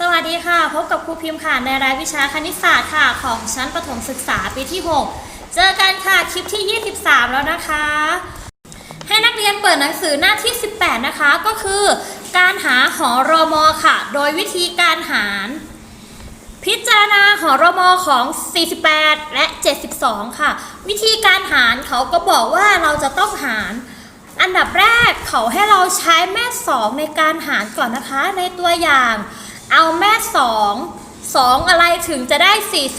สวัสดีค่ะ พบกับครูพิมพ์ค่ะในรายวิชาคณิตศาสตร์ค่ะ ของชั้นประถมศึกษาปีที่ 6 เจอกันค่ะคลิปที่ 23 แล้วนะคะ ให้นักเรียนเปิดหนังสือหน้าที่ 18 นะคะ ก็คือการหาหอรอมอค่ะ โดยวิธีการหารพิจารณาหอรมอของ 48 และ 72 ค่ะ วิธีการหารเขาก็บอกว่าเราจะต้องหาร อันดับแรกเขาให้เราใช้แม่สองในการหารก่อนนะคะ ในตัวอย่าง เอาแม่สองสองอะไรถึงจะได้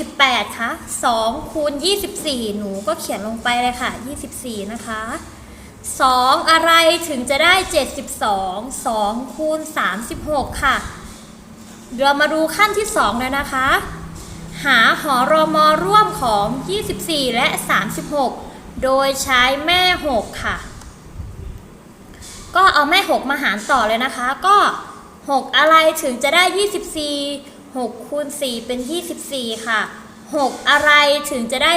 48คะ2คูณ24 หนูก็เขียนลงไปเลยค่ะ 24 นะคะ2อะไรถึงจะได้ 72 2คูณ36 ค่ะ เรามาดูขั้นที่ 2 เลยนะคะ หาหอรอมอร่วมของ 24 และ 36 โดยใช้แม่ 6 ค่ะ ก็เอาแม่ 6 มาหารต่อเลยนะคะ ก็ 6 อะไรถึงจะได้ 24 6คูณ4เป็น 24 ค่ะ 6 อะไรถึงจะได้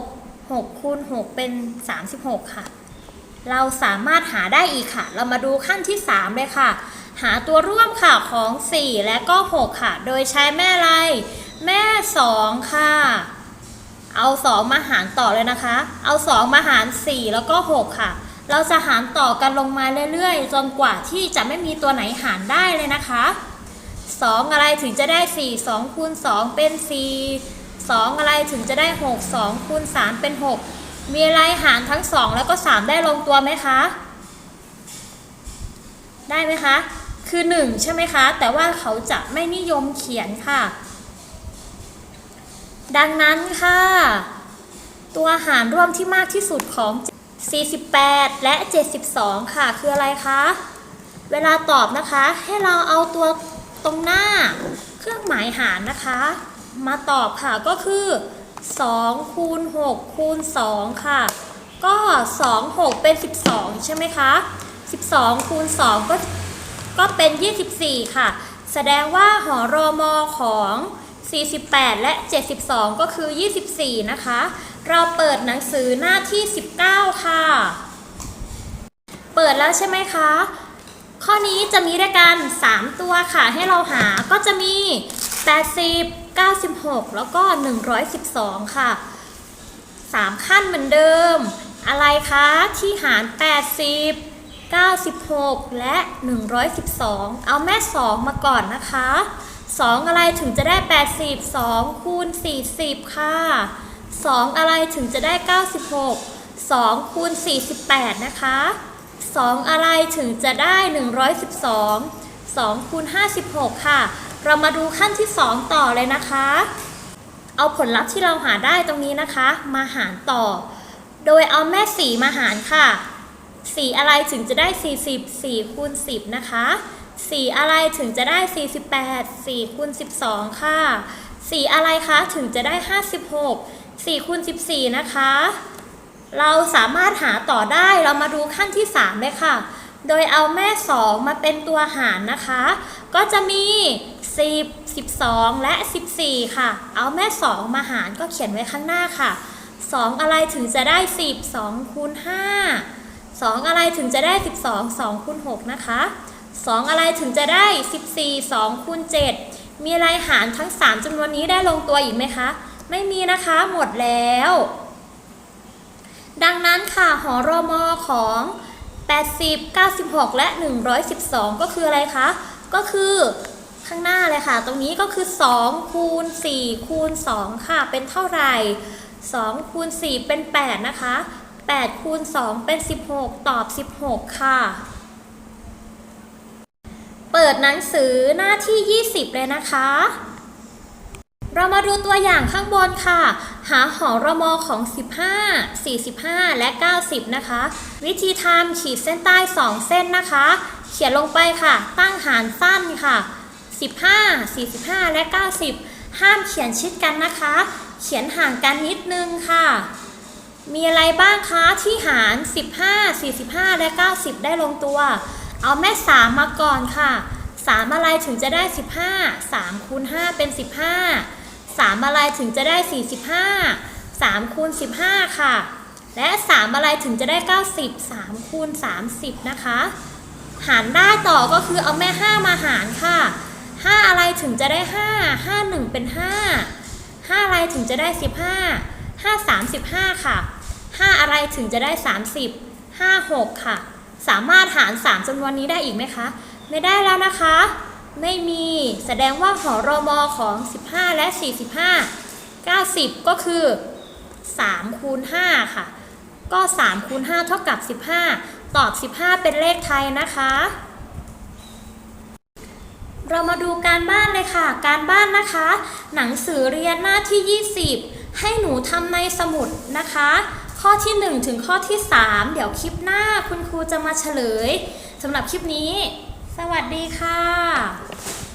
36 6คูณ6เป็น 36 ค่ะ เราสามารถหาได้อีกค่ะ เรามาดูขั้นที่ 3 เลยค่ะ หาตัวร่วมค่ะของ 4 และก็ 6 ค่ะ โดยใช้แม่อะไร แม่ 2 ค่ะ เอา 2 มาหารต่อเลยนะคะ เอา 2 มาหาร 4 แล้วก็ 6 ค่ะ เราจะหารต่อกันลงมาเรื่อยๆ จนกว่าที่จะไม่มีตัวไหนหารได้เลยนะคะ 2 อะไรถึงจะได้ 4 2คูณ2เป็น 4 2 อะไรถึงจะได้ 6 2คูณ3เป็น 6 มีอะไรหารทั้ง 2 แล้วก็ 3 ได้ลงตัวไหมคะ ได้ไหมคะ คือ 1 ใช่ไหมคะ แต่ว่าเขาจะไม่นิยมเขียนค่ะ ดังนั้นค่ะ ตัวหารร่วมที่มากที่สุดของ 48 และ 72 ค่ะ คืออะไรคะ เวลาตอบนะคะ ให้เราเอาตัวตรงหน้า เครื่องหมายหารนะคะ มาตอบค่ะก็คือ2คูณ6คูณ2ค่ะ ก็ 2 6 เป็น 12 ใช่ไหมคะ 12 คูณ 2 ก็ก็เป็น 24 ค่ะ แสดงว่าหอรอมอของ 48 และ 72 ก็คือ 24 นะคะ เราเปิดหนังสือหน้าที่ 19 ค่ะ เปิดแล้วใช่ไหมคะ ข้อนี้จะมีด้วยกัน 3 ตัวค่ะ ให้เราหาก็จะมี 80 96 แล้วก็ 112 ค่ะ 3 ขั้นเหมือนเดิม อะไรคะที่หาร 80 96 และ 112 เอาแม่ 2 มาก่อนนะคะ 2 อะไรถึงจะได้ 80 2 คูณ 40 ค่ะ 2 อะไรถึงจะได้ 96 2 คูณ 48 นะคะ 2 อะไรถึงจะได้ 112 2 คูณ 56 ค่ะ เรามาดูขั้นที่ 2 ต่อเลยนะคะ เอาผลลัพธ์ที่เราหาได้ตรงนี้นะคะ มาหารต่อ โดยเอาแม่สีมาหารค่ะสีอะไรถึงจะได้ 40 4 คูณ 10 นะคะ สีอะไรถึงจะได้ 48 4คูณ12 ค่ะ สีอะไรคะถึงจะได้ 56 4คูณ14 นะคะ เราสามารถหาต่อได้เรามาดูขั้นที่ 3 เลยค่ะ โดยเอาแม่ 2 มาเป็นตัวหารนะคะ ก็จะมี 10 12 และ 14 ค่ะ เอาแม่ 2 มาหารก็เขียนไว้ข้างหน้าค่ะ 2 อะไรถึงจะได้ 10 2คูณ5 2 อะไรถึงจะได้ 12 2คูณ6นะคะ 2 อะไรถึงจะได้ 14 2คูณ7มีอะไรหารทั้ง 3จำนวนนี้ได้ลงตัวอีกไหมคะ ไม่มีนะคะหมดแล้ว ดังนั้นค่ะหอรอมอของ 80 96 และ 112 ก็คืออะไรคะ ก็คือข้างหน้าเลยค่ะ ตรงนี้ก็คือ 2 คูณ 4 คูณ 2 ค่ะ เป็นเท่าไหร่ 2 คูณ 4 เป็น 8 นะคะ8คูณ 2 เป็น 16 ตอบ 16 ค่ะ เปิดหนังสือหน้าที่ 20 เลยนะคะ เรามาดูตัวอย่างข้างบนค่ะ หาหอรมอของ 15 45 และ 90 นะคะ วิธีทำขีดเส้นใต้ 2 เส้นนะคะ เขียนลงไปค่ะ ตั้งหารสั้นค่ะ 15 45 และ 90 ห้ามเขียนชิดกันนะคะ เขียนห่างกันนิดนึงค่ะ มีอะไรบ้างคะที่หาร 15 45 และ 90 ได้ลงตัว เอาแม่ 3 มาก่อนค่ะ 3 อะไรถึงจะได้ 15 3คูณ5เป็น 15 3 อะไรถึงจะได้ 45 3คูณ15 ค่ะ และ 3 อะไรถึงจะได้ 90 3คูณ30 นะคะ หารได้ต่อก็คือเอาแม่ 5 มาหารค่ะ 5 อะไรถึงจะได้ 5 5 1 เป็น 5 5 อะไรถึงจะได้ 15 5 35 ค่ะ 5 อะไรถึงจะได้ 30 5 6 ค่ะ สามารถหาร 3จำนวนนี้ได้อีกไหมคะ ไม่ได้แล้วนะคะ ไม่มีแสดงว่าหอรอมอของ 15 และ 45 90 ก็คือ3คูณ5ค่ะ ก็3คูณ5เท่ากับ 15 ตอบ 15 เป็นเลขไทยนะคะ เรามาดูการบ้านเลยค่ะ การบ้านนะคะ หนังสือเรียนหน้าที่ 20 ให้หนูทำในสมุดนะคะ ข้อที่ 1 ถึงข้อที่ 3 เดี๋ยวคลิปหน้าคุณครูจะมาเฉลยสำหรับคลิปนี้ สวัสดีค่ะ